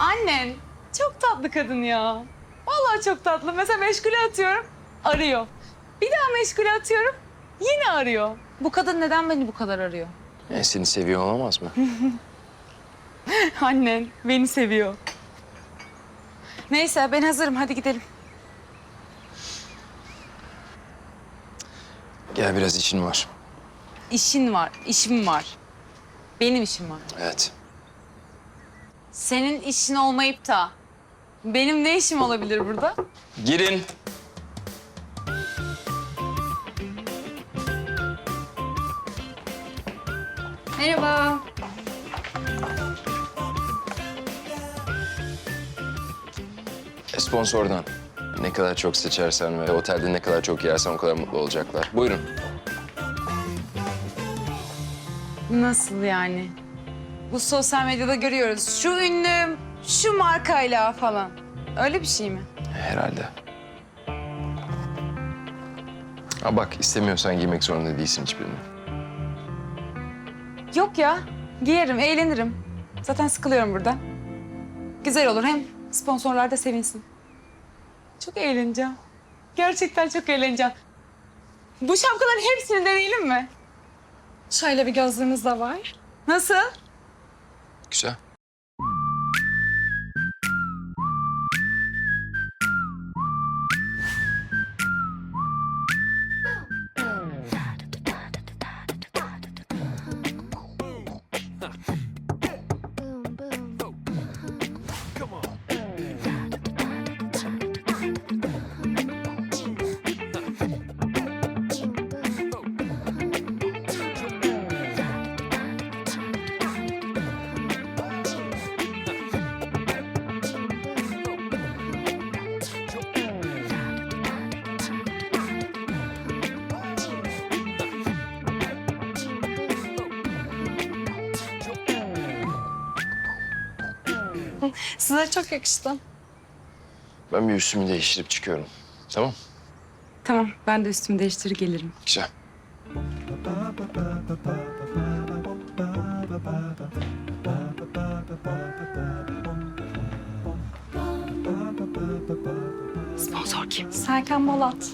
Annen çok tatlı kadın ya. Vallahi çok tatlı. Mesela meşgule atıyorum, arıyor. Bir daha meşgule atıyorum, yine arıyor. Bu kadın neden beni bu kadar arıyor? E, seni seviyor olamaz mı? Annen beni seviyor. Neyse ben hazırım hadi gidelim. Gel biraz işin var. İşin var, işim var. Benim işim var. Evet. Senin işin olmayıp da benim ne işim olabilir burada? Girin. Merhaba. E, sponsordan. Ne kadar çok seçersen ve otelde ne kadar çok yersen o kadar mutlu olacaklar. Buyurun. Nasıl yani? Bu sosyal medyada görüyoruz. Şu ünlü, şu markayla falan. Öyle bir şey mi? Herhalde. Ha bak istemiyorsan giymek zorunda değilsin hiçbirini. Yok ya. Giyerim, eğlenirim. Zaten sıkılıyorum burada. Güzel olur. Hem sponsorlar da sevinsin. Çok eğleneceğim. Gerçekten çok eğleneceğim. Bu şapkaların hepsini deneyelim mi? Şöyle bir gözlüğümüz de var. Nasıl? Güzel. Size çok yakıştı. Ben bir üstümü değiştirip çıkıyorum. Tamam. Tamam, ben de üstümü değiştirir gelirim. Güzel. Sponsor kim? Serkan Bolat.